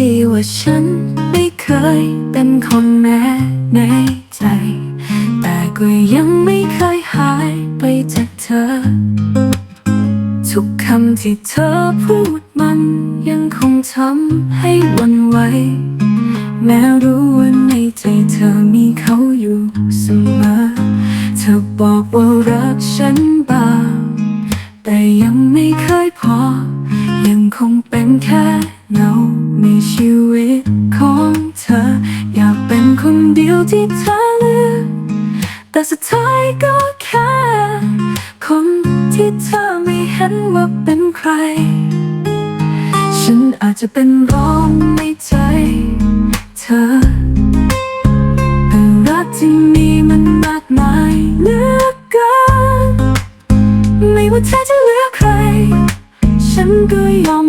ดีว่าฉันไม่เคยเป็นคนแม้ในใจ แต่ก็ยังไม่เคยหายไปจากเธอ ทุกคำที่เธอพูดมันยังคงทำให้วันไหว แม้รู้ว่าในใจเธอมีเขาอยู่เสมอ เธอบอกว่ารักฉันบ้างแต่ยังไม่เคยพอ ชีวิตของเธอ อยากเป็นคนเดียวที่เธอเลือกแต่สุดท้ายก็แค่คนที่เธอไม่เห็นว่าเป็นใคร ฉันอาจจะเป็นร้องในใจเธอแต่รักที่มีมันมากมายเหลือเกินไม่ว่าเธอจะเลือกใคร ฉันก็ยอม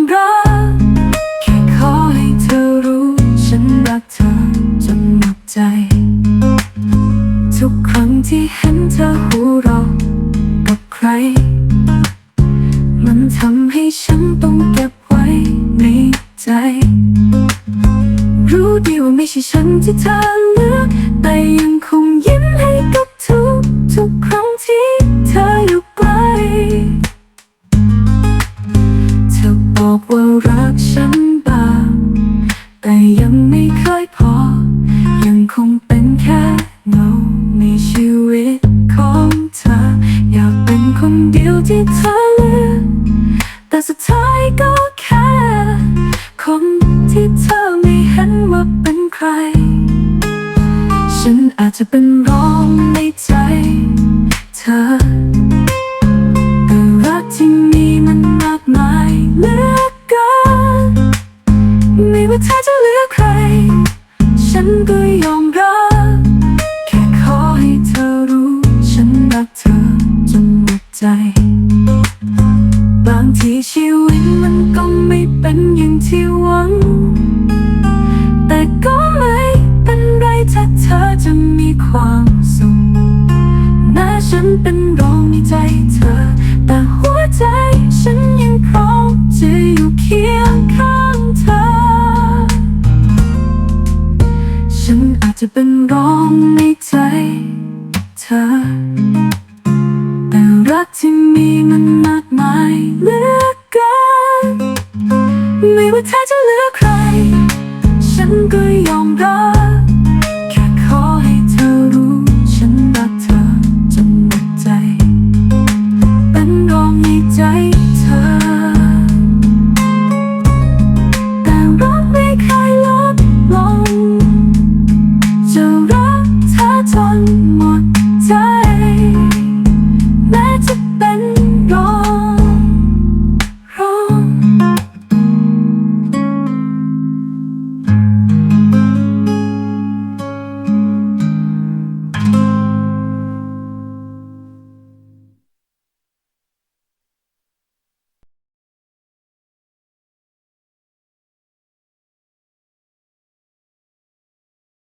ที่เห็นเธอหัวเราะกับใคร มันทำให้ฉันต้องเก็บไว้ในใจ รู้ดีว่าไม่ใช่ฉันที่เธอเลือกแต่ยังคงยิ้มให้กับทุกทุกครั้งที่เธออยู่ใกล้เธอบอกว่ารักฉัน จจะเป็นร้องในใจเธอแต่รักที่มีมันมากมายเหลือเกินไม่ว่าเธอจะเลือกใคร ฉันก็ยอมรับ แค่ขอให้เธอรู้ ฉันรักเธอจนหมดใจ บางทีชีวิตมันก็ไม่เป็นอย่างที่ ความสุขแม้ฉันเป็นรองในใจเธอ แต่หัวใจฉันยังพร้อมจะอยู่เคียงข้างเธอ ฉันอาจจะเป็นรองในใจเธอ แต่รักที่มีมันมากมายเหลือเกินไม่ว่าเธอจะเลือกใคร ฉันก็ยอมรอ